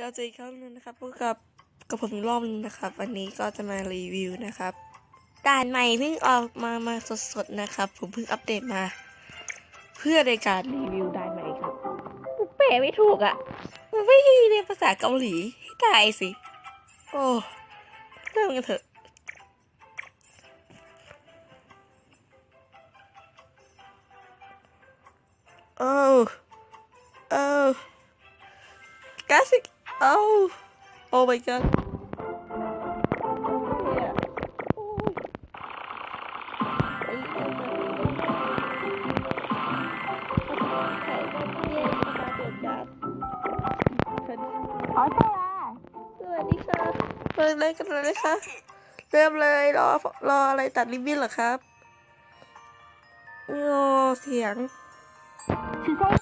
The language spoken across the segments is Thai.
ก็เจออีกครั้งหนึงนะครับพบกับกับผมอีกรอบนึงนะครับ วันนี้ก็จะมารีวิวนะครับด่านใหม่เพิ่งออกมามาสดๆนะครับ ผมเพิ่งอัปเดตมา เพื่อในการรีวิวด่านใหม่ครับแปลไม่ถูกอะ่ะมันไม่ได้เรียนภาษาเกาหลีให้ตายสิ โอ้เริ่มกันเถอะโอ้โอ้ Classic. เอ้า โอ้ my god อ๋อใช่ละสวัสดีค่ะเริ่มเลยกันเลยค่ะ เริ่มเลยรอรออะไรตัดริบบิ้นเหรอครับโอ้เสียง คือใ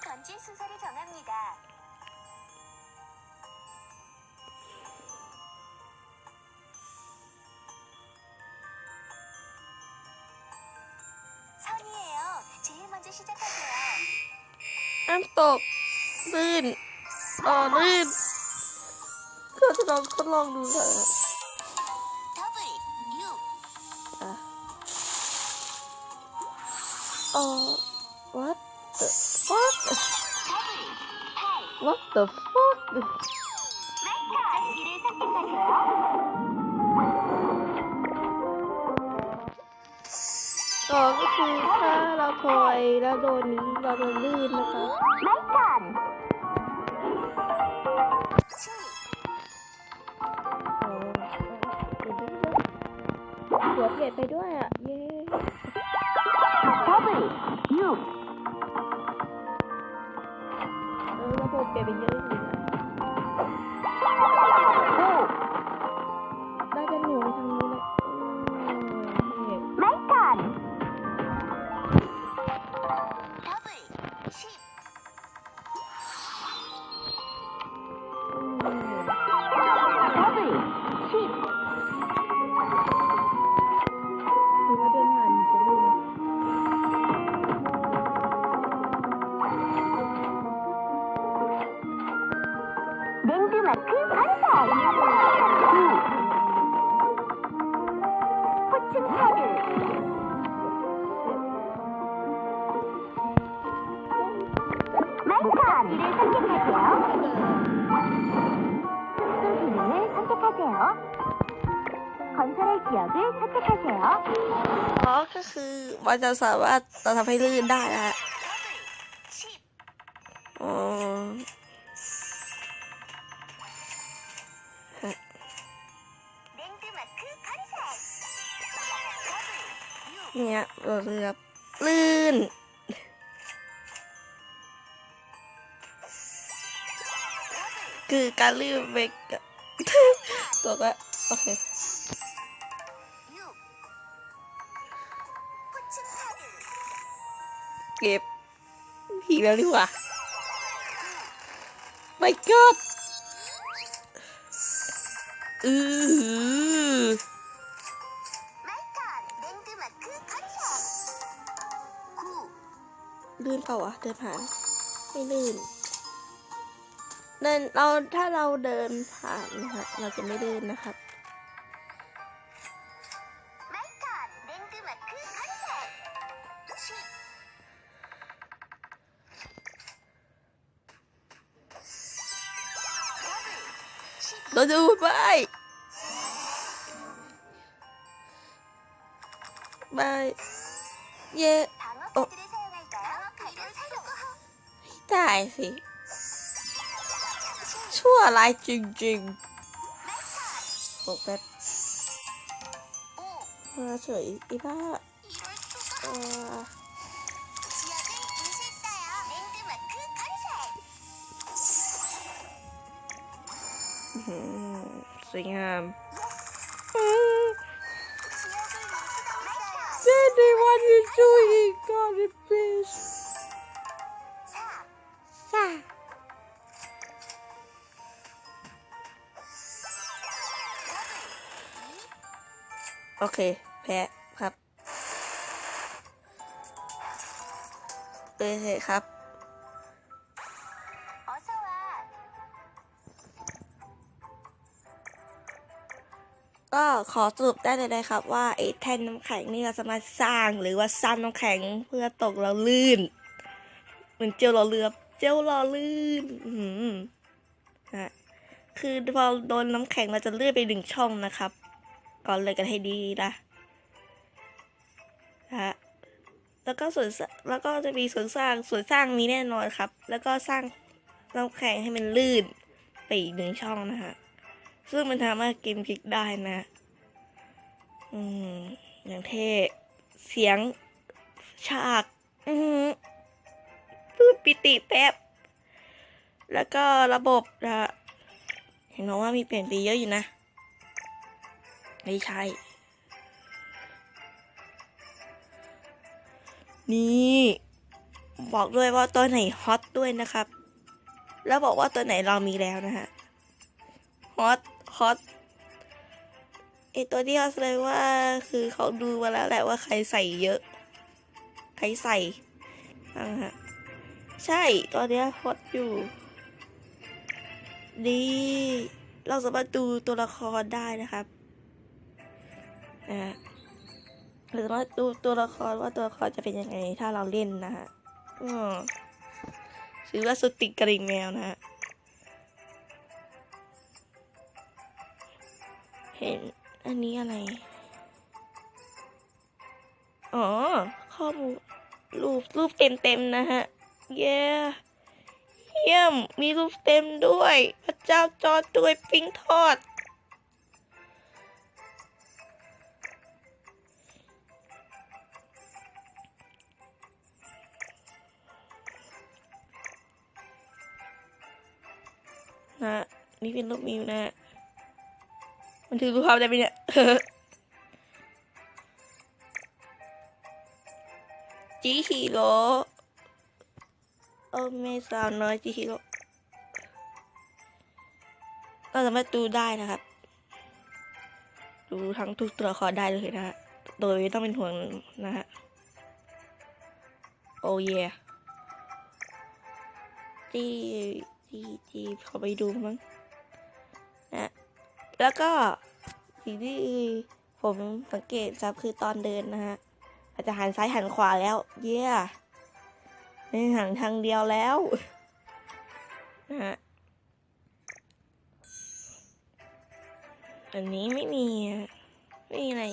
น้ำตกลื่นต่อลื่นก็จะลองทดลองดูเถอะเออ what the fuck what the fuck สอก็คือถ้าเราถอยแล้วโดนนี้เราจะลื่นนะคะไม่กันหัวเปลี่ไปด้วยอะ เย้ทับไปยูเออระบบเปลี่ยนไปเยอะเลยนะ 랜드마크 건설 9 포춘 카드 마이칸 이를 선택하세요 특수 기능을 선택하세요 건설할 지역을 선택하세요 อ๋อ ก็คือมันจะสามารถเราทำให้ลื่นได้นะฮะอ๋อ เนี่ยเราเรือลื่น คือการลื่นเบรกตัวก็โอเคเก็บผีแล้วดีกว่าไม่ก็อือ ลื่นเปล่าวะเดินผ่านไม่ลื่นเดินเราถ้าเราเดินผ่านนะคะเราจะไม่ลื่นนะครับเราดูไปบายเย้ ได้สิ ชั่วร้ายจริงๆโอ้เป็ดมาเฉยอีบ้าเออสวยงามเซนดีวันยูจูอีกอนดิพิช โอเค แพ้ครับโอเคครับก็ขอสรุปได้เลยนะครับว่าไอ้แท่นน้ำแข็งนี่เราสามารถสร้างหรือว่าสร้างน้ำแข็งเพื่อตกเราลื่น เหมือนเจลรอเรือเจลรอลื่นอืมฮะคือพอโดนน้ำแข็งเราจะเลื่อนไปหนึ่งช่องนะครับ ก่อนเลยกันให้ดีนะฮะแล้วก็ส่วนแล้วก็จะมีส่วนสร้างส่วนสร้างมีแน่นอนครับ แล้วก็สร้างน้ำแข็งให้มันลื่นไปอีกหนึ่งช่องนะฮะซึ่งมันทำให้เกมพลิกได้นะ อืมอย่างเท่เสียงฉาก อืมปื้มปิติแป๊บ แล้วก็ระบบนะเห็นบอกว่ามีเปลี่ยนไปเยอะอยู่นะ ไม่ใช่ นี่ บอกด้วยว่าตัวไหนฮอตด้วยนะครับ แล้วบอกว่าตัวไหนเรามีแล้วนะฮะ ฮอต ฮอตไอตัวที่เขาแสดงว่าคือเขาดูมาแล้วแหละว่าใครใส่เยอะ ใครใส่นะฮะใช่ตัวเนี้ยฮอตอยู่ดีเราสามารถดูตัวละครได้นะครับ นะฮะเราสามาดูตัวละครว่าตัวละครจะเป็นยังไง ถ้าเราเล่นนะฮะอือว่าสุดติดกระดิ่งแมวนะฮะเห็นอันนี้อะไร อ๋อ ข้อมูลรูปรูปเต็มเต็มๆนะฮะ เย้เยี่ยม มีรูปเต็มด้วย พระเจ้าจอดด้วยปิ้งทอด นะนี่เป็นรูปมิวนะ มันถือรูปภาพได้ไหมเนี่ยจีฮีโร่เออไม่สาวน้อยจีฮีโร่เราสามารถดูได้นะครับ ดูทั้งทุกตัวละครได้เลยนะฮะ โดยไม่ต้องเป็นห่วงนะฮะ โอ้เยจี จีจีขอไปดูมั้งนะแล้วก็สิ่งที่ผมสังเกตครับคือตอนเดินนะฮะอาจจะหันซ้ายหันขวาแล้ว เย้ในหันทางเดียวแล้วนะฮะอันนี้ไม่มีไม่มีอะไร